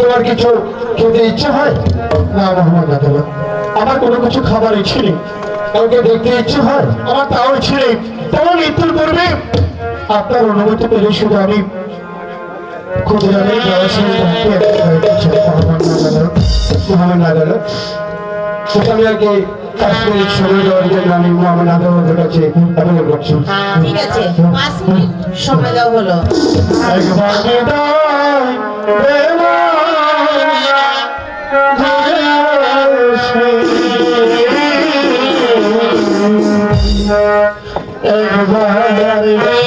তোমার কিছু খেতে ইচ্ছে হয় না মোহাম্মদ আদালত আমার কোনো কিছু খাবার ইচ্ছে নেই। কাউকে দেখতে ইচ্ছে হয় আমার তাও ইচ্ছে নেই। তোমার মৃত্যুর পূর্বে আপনার অনুমতি পেলে শুধু আমি ক্ষুদিরামের ব্যবসায়ী মোহাম্মদ আদালত সেখানে আগে কাশ্মীর সময় দেওয়ার জন্য আমি মোহাম্মদ আদালতের কাছে আবেদন করছি। ঠিক আছে। পাঁচ মিনিট সময় দেওয়া হলো। একবার Bye.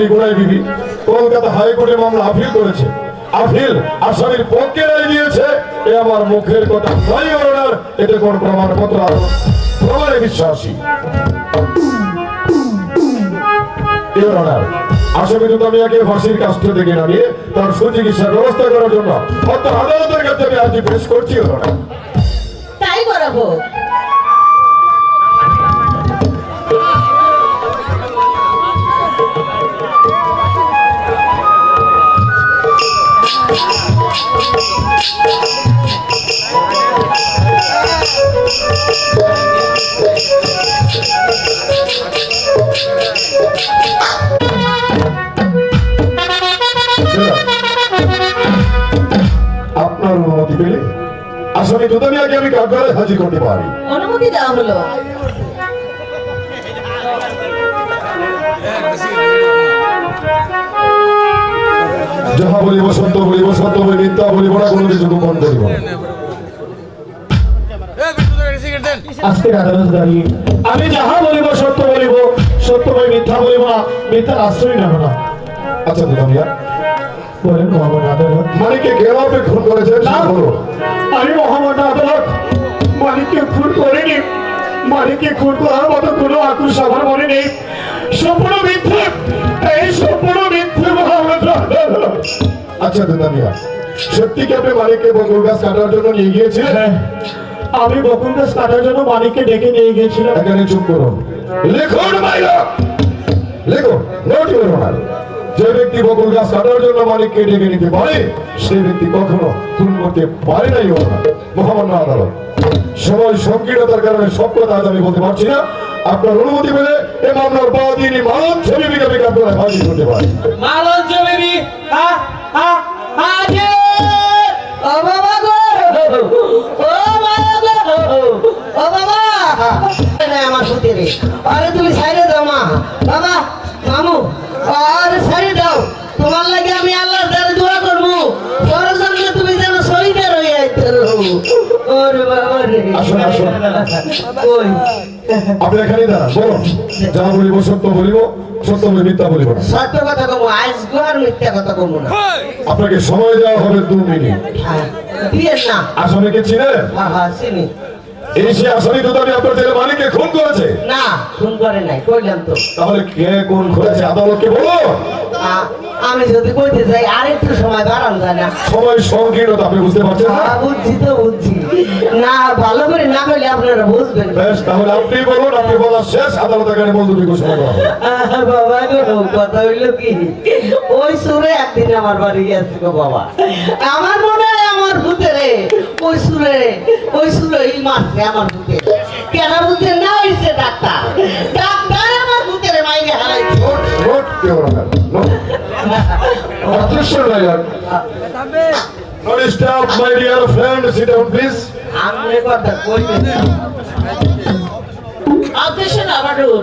আর বিবি। কলকাতা হাইকোর্টে মামলা আপিল করেছে। আপিল আসামির পক্ষে রায় দিয়েছে। এ আমার মুখের কথা। নয় অনার এতে কোন প্রমাণপত্র প্রমাণে বিশ্বাসী। আসামি তাই করাবো আসামি দুতামিয়াকে আমি কাঠগড়ায় হাজির করতে পারি। অনুমতি দেওয়া হলো যাহা বলিব সত্য বলিব সত্য বলি মিথ্যা বলিব না কোনো কিছু গোপন করিব না। আজকের আদালত দাঁড়িয়ে আমি যাহা বলিব সত্য বলিব সত্য বই মিথ্যা বলিব না মিথ্যার আশ্রয় নেব না। আচ্ছা দুতামিয়া বলেন মহামান্য আদালত মানিককে কেন খুন করেছেন আমি মহামান্য আদালত মালিককে খুন করিনি। মালিককে খুন করার মতো কোনো আক্রোশ আমার মনে নেই সম্পূর্ণ মিথ্যে। এই সম্পূর্ণ মিথ্যে আদালত আচ্ছা দুতামিয়া সত্যি কি আপনি মানিককে বকুল গাছ কাটার জন্য নিয়ে গিয়েছিলেন? হ্যাঁ, আমি বকুল গাছ কাটার জন্য মালিককে ডেকে নিয়ে গিয়েছিলাম। এখানে চুপ করুন। লিখুন মাইলা লিখুন নোট করুন যে ব্যক্তি বকুল গাছ কাটার জন্য মালিককে ডেকে নিতে পারে সেই ব্যক্তি কখনো খুন করতে পারে নাই মহামান্য আদালত। সময় সংকীর্ণতার কারণে সব কথা আজ আমি বলতে পারছি না। আপনার অনুমতি পেলে এ মামলার বাদিনী মানব ছবি বিজ্ঞাপী আপনারা হাজির করতে পারি। মালন জমিবি হা হা হাজির ও বাবা গো! ও বাবা গো! ও বাবা! না আমার পুতে রে আরে তুমি সাইডে দাও মা। বাবা মামু আরে দাও। তোমার লাগে আমি আল্লাহর দ্বারে দোয়া করব। তুমি যেন শহীদে রয়ে আইতে ওরে বাবা রে। আসুন, আসুন। ওই। আপনি এখানেই দাঁড়ান বলুন। যা বলিব সত্য বলিব সত্য বলি মিথ্যা বলিব না। সত্য কথা আর মিথ্যা কথা না। আপনাকে সময় দেওয়া হবে দু মিনিট। হ্যাঁ, দিয়ে না। আসামিকে চিনেন হ্যাঁ হ্যাঁ চিনি। এই সে আসামি দুদানি আপনার ছেলে মানিককে খুন করেছে। না ফোন করে নাই কইলাম তো। তাহলে কে কোন করেছে আদালতকে বলো আমি যদি কইতে যাই আর সময় বাড়ানো যায় না সময় সংকীর্ণতা আপনি বুঝতে পারছেন না? বুঝছি তো বুঝছি। না ভালো করে না করলে আপনারা বুঝবেন। বেশ তাহলে আপনি বলুন আপনি বলা শেষ আদালত এখানে মজুরি ঘোষণা করা বাবা গো কথা হইল কি? ওই সুরে একদিন আমার বাড়ি গেছে গো বাবা। আমার আমার ভূতেরে ওই সুরে রে? ওই সুরে এই মারছে আমার ভূতে কেন বুঝতে না হয়েছে ডাক্তার? ডাক্তার আমার ভূতেরে মাইনে হারাইছে নোট কেউ নোট। অদৃশ্য Dier note stop my dear friend sit down please আমি কথা কইতে অবজেকশন ওভাররুল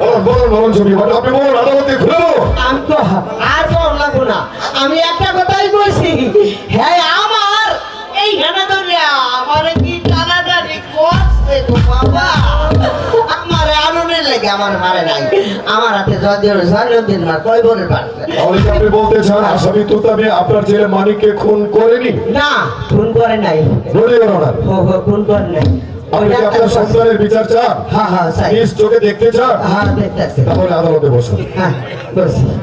বলুন বলুন বলুন ছবি। আপনি বলুন আদালতে খুলে আমি তো আর বল লাগবো না। আমি একটা কথাই বলছি হ্যাঁ বাবা। আমার আনন্দের লাগে আমার মারে নাই। আমার হাতে যদিও জয়নন্দিন মার কয় বলে পারছে তাহলে আপনি বলতে চান আসামি তুতামি আপনার ছেলে মানিককে খুন করেনি? না ফোন করে নাই। করে আপনি আপনার সন্তানের বিচার চান? হ্যাঁ হ্যাঁ নিজ চোখে দেখতে চান? হ্যাঁ দেখতেছে তাহলে আদালতে বসুন। হ্যাঁ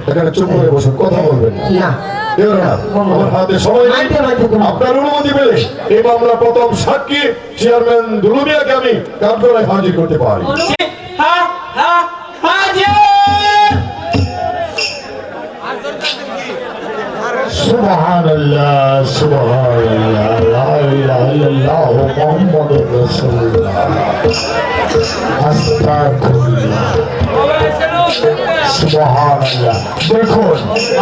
এখানে চুপ করে বসুন কথা বলবেন না। না দেওয়ার না, আমার হাতে সময় নেই মাইতে মাইতে তুমি- আপনার অনুমতি পেলে এই মামলা প্রথম সাক্ষী চেয়ারম্যান দুলুমিয়াকে আমি কাঠগড়ায় হাজির করতে পারি হা হা হাজির سبحان الله سبحان الله لا اله الا الله محمد رسول الله استغفر الله সুবহান আল্লাহ দেখুন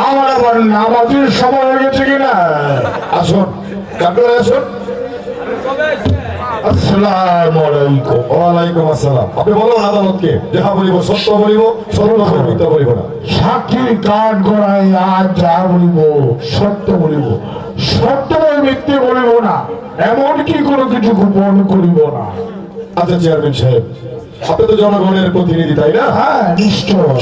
আমার আবার নামাজের সময় হয়ে গেছে কিনা? আসুন কাঠগড়ায় আসুন। আসসালামু আলাইকুম। আসসালাম। আপনি বলুন আদালতকে যাহা বলিব সত্য বলিব সত্য বলিব, না। সাক্ষীর কাঠ গড়াই যা বলিব সত্য বলিব। সত্য মিথ্যে বলিব না। এমনকি কোনো কিছু গোপন করিব না। আচ্ছা চেয়ারম্যান সাহেব আপনি তো জনগণের প্রতিনিধি তাই না? হ্যাঁ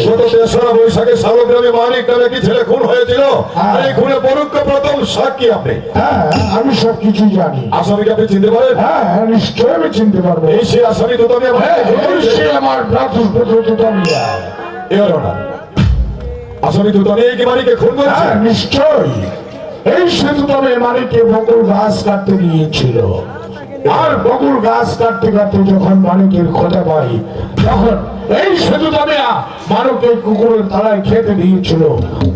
গত তেসরা বৈশাখে শালগ্রামে মানিক নামে কি ছেলে খুন হয়েছিল? হ্যাঁ। আর এই খুনে পরোক্ষ প্রথম সাক্ষী আপনি? হ্যাঁ আমি সব কিছু জানি। আসামিকে আপনি চিনতে পারেন? হ্যাঁ নিশ্চয় আমি চিনতে পারব। এই সে আসামি তো হ্যাঁ অবশ্যই আমার এর অনার আসামি তো এই মানিকে খুন করেছে? হ্যাঁ নিশ্চয়ই এই সেতু তবে মানিকে বকুল গাছ কাটতে গিয়েছিল আর বকুল গাছ কাটতে কাটতে যখন মানিকের খোঁজা পাই তখন এই সেতু তবে মানবকে কুকুরের তলায় খেতে দিয়েছিল।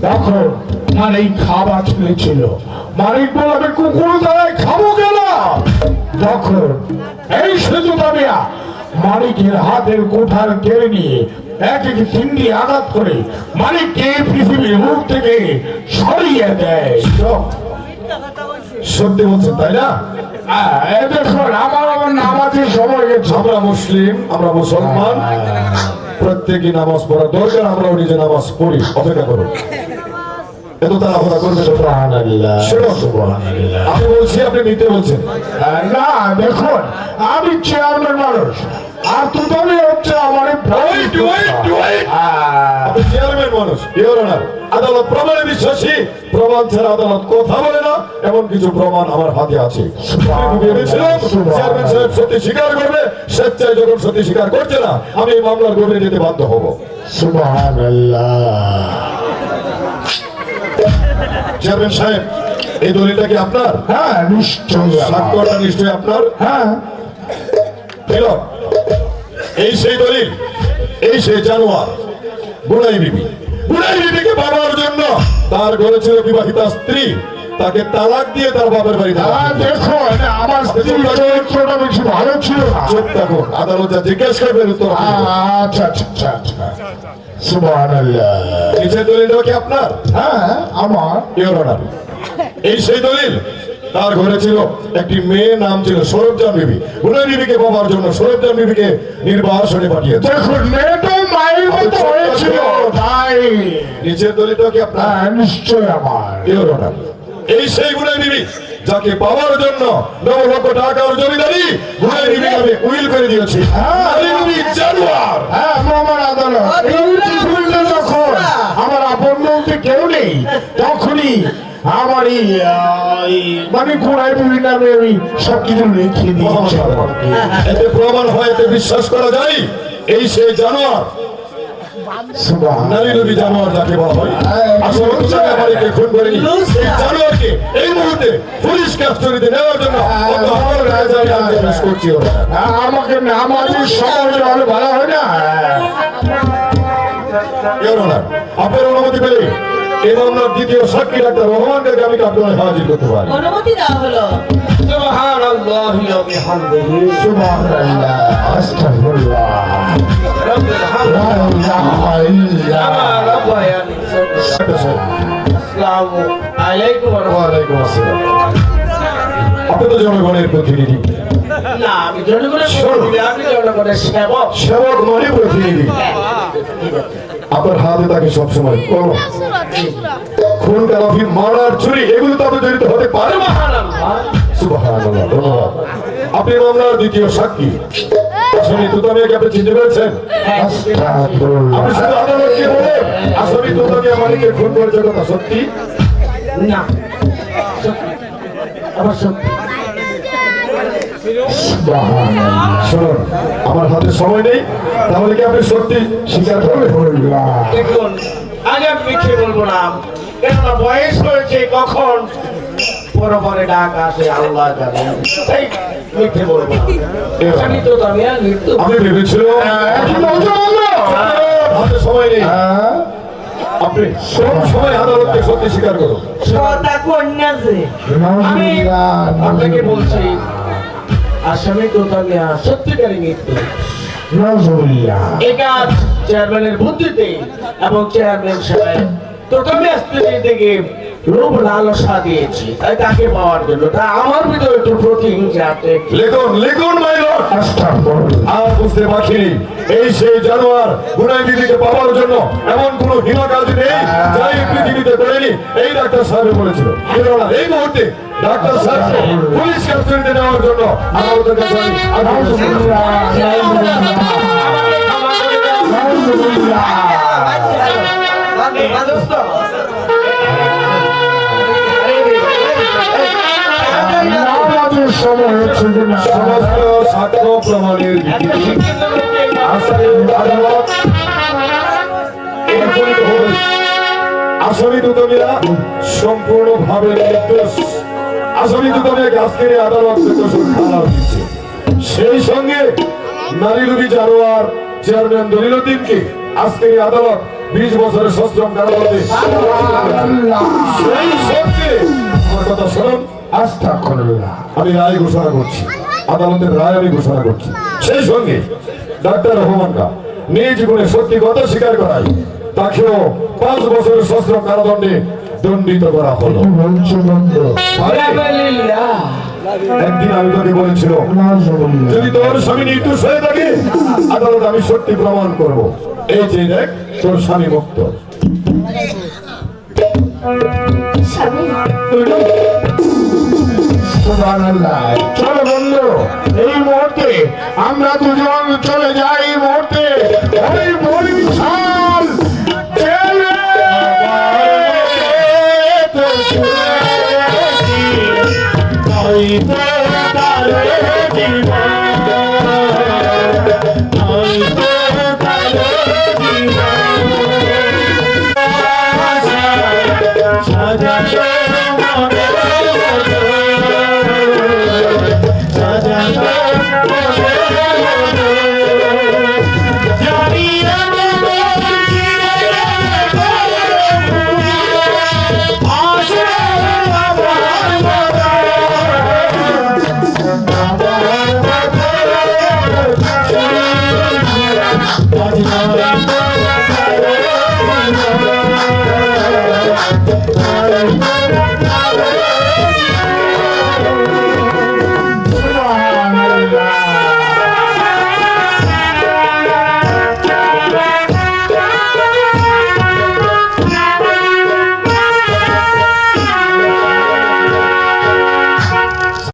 তখন মানিক খাবার ছেলেছিল মানিক বলে আমি কুকুরের তলায় খাব কেন? তখন এই সেতু তবে মানিকের হাতের কোঠার কেড়ে নিয়ে এক এক তিনটি আঘাত করে মানিককে পৃথিবীর মুখ থেকে সরিয়ে দেয়। সত্যি বলছেন তাই না? দেখুন আমার আমার নামাজের সময় আমরা মুসলিম আমরা মুসলমান। প্রত্যেকই নামাজ পড়া দরকার আমরাও নিজে নামাজ পড়ি অপেক্ষা এত করবে। আমি বলছি আপনি মিথ্যে বলছেন। না দেখুন আমি চেয়ারম্যান মানুষ। আর তুমি হচ্ছে আমার চেয়ারম্যান মানুষ ইওর আদালত প্রমাণে বিশ্বাসী। প্রমাণ ছাড়া আদালত কথা বলে না এমন কিছু প্রমাণ আমার হাতে আছে। চেয়ারম্যান সাহেব সত্যি স্বীকার করবে স্বেচ্ছায় যখন সত্যি স্বীকার করছে না আমি এই মামলার গভীরে যেতে বাধ্য হব। চেয়ারম্যান সাহেব এই দলিলটা কি আপনার? হ্যাঁ নিশ্চয়ই আমার। স্বাক্ষরটা নিশ্চয়ই আপনার? হ্যাঁ। এলো এই সেই দলিল এই সেই জানোয়ার বুড়াই বিবি। বুড়াই বিবিকে পাওয়ার জন্য তার ঘরে ছিল বিবাহিতা স্ত্রী। তাকে তালাক দিয়ে তার বাপের বাড়ি দেখুন আমার স্ত্রীর চরিত্রটা বেশি ভালো ছিল চুপ থাকুন আদালত যা জিজ্ঞেস করবেন উত্তর আচ্ছা আচ্ছা আচ্ছা সুবহানাল্লাহ। নিচের দলিলটা কি আপনার? হ্যাঁ আমার। ইওর অনার এই সেই দলিল তার ঘরে ছিল একটি মেয়ে নাম ছিল সৌরভজান বিবি। বুড়াই বিবিকে পাওয়ার জন্য সৌরভজান বিবিকে নির্বাসনে পাঠিয়েছে দেখুন মেয়েটা মায়ের মতো হয়েছিল। তাই নিচের দলিলটা কি আপনার হ্যাঁ নিশ্চয় আমার। এই সেই গুণাই বিবি যাকে পাওয়ার জন্য নব লক্ষ টাকার জমিদারি গুণাই বিবি আমি উইল করে দিয়েছি। হ্যাঁ। আমার আদালত। এই পৃথিবীতে আমার আপন বলতে কেউ নেই তখনই আমার মানে ঘোড়ায় বিভিন্ন নামে আমি সব লিখে দিয়েছি এতে প্রমাণ হয় এতে বিশ্বাস করা যায় এই সেই জানোয়ার। নারী নবী জানোয়ার যাকে বলা হয়। আসলে তুষার আমাদেরকে খুন করেনি। এই জানোয়ারকে এই মুহূর্তে পুলিশ কাস্টডিতে নেওয়ার জন্য অত আমার কাছে আমি আদেশ করছি আমাকে ভালো হয় না। আপনার অনুমতি পেলে? এই মামলার দ্বিতীয় সাক্ষী ডাক্তার রহমানকে আমি আপনার হাজির করতে পারি। অনুমতি দেওয়া হলো। সুবহানাল্লাহি ওয়া বিহামদিহি। সুবহানাল্লাহ। আস্তাগফিরুল্লাহ। রাব্বিল হামদ লা ইলাহা ইল্লা রাব্বায়ানি আসসালামু আলাইকুম। ওয়া রাহমাতুল্লাহ। আসসালাম আপনি তো জনগণের প্রতিনিধি। না আমি জনগণের প্রতিনিধি, আপনি জনগণের সেবক। সেবক মানে প্রতিনিধি। আপনার হাতে থাকে সবসময়। কলম খুন কালাফি মারার চুরি, এগুলো তো আপনি জড়িত হতে পারে। আপনি মামলার দ্বিতীয় সাক্ষী। কথা সত্যি। শুনুন আমার হাতে সময় নেই তাহলে কি আপনি সত্যি স্বীকার করবেন? দেখুন আগে আমি মিথ্যে বলব না। কেননা বয়স হয়েছে কখন? পরে পরে ডাক আসে আল্লাহ জানে। তাই মিথ্যে বলব না। আমি তো আমি ভেবেছিলাম হাতে সময় নেই। হ্যাঁ। আপনি সব সময় আদালতকে সত্যি স্বীকার করুন। আমি আপনাকে বলছি আসামি তো আমি সত্যিকারী মৃত্যু এটা চেয়ারম্যানের বুদ্ধিতে এবং চেয়ারম্যান সাহেব। টোটালি স্ত্রীর দিকে লোভ লালসা দিয়েছি। তাই তাকে পাওয়ার জন্য। তা আমার ভিতরে একটু প্রতিহিংসা আছে লিখুন লিখুন আস্তাগফিরুল্লাহ আর বুঝতে পারছিনি এই সেই জানোয়ার গুনাই দিদিকে পাওয়ার জন্য এমন কোন হীন কাজ নেই যা এই পৃথিবীতে করেনি। এই ডাক্তার সাহেব বলেছিল। এই মুহূর্তে ডাক্তার সাহেব পুলিশ কাস্টডিতে নেওয়ার জন্য আদালতের কাছে সমস্ত সাক্ষ্য আজকের আদালত দিচ্ছে সেই সঙ্গে নারী রুগী জানোয়ার চেয়ারম্যান দলিলুদ্দিনকে আজকের আদালত, বিশ বছরের সশ্রম কারাদণ্ডে। সেই সঙ্গে আমার কথা শুনুন। আস্তাগফিরুল্লাহ আমি রায় ঘোষণা করছি আদালতের রায় আমি ঘোষণা করছি। সেই সঙ্গে ডাক্তার রহমানকা নিজ জীবনে সত্যি কথা স্বীকার করাই তাকেও পাঁচ বছরের সশ্রম কারাদণ্ডে দণ্ডিত করা হলো। একদিন আমি তোকে বলেছিলাম নাউজুবিল্লাহ। যদি তোর স্বামী নির্দোষ হয়ে থাকে আদালত আমি সত্যি প্রমাণ করব। এই যে দেখ তোর স্বামী মুক্ত। সুবহানাল্লাহ। চলো বন্ধু এই মুহূর্তে আমরা দুজন চলে যাই এই মুহূর্তে। ওই বরিশাল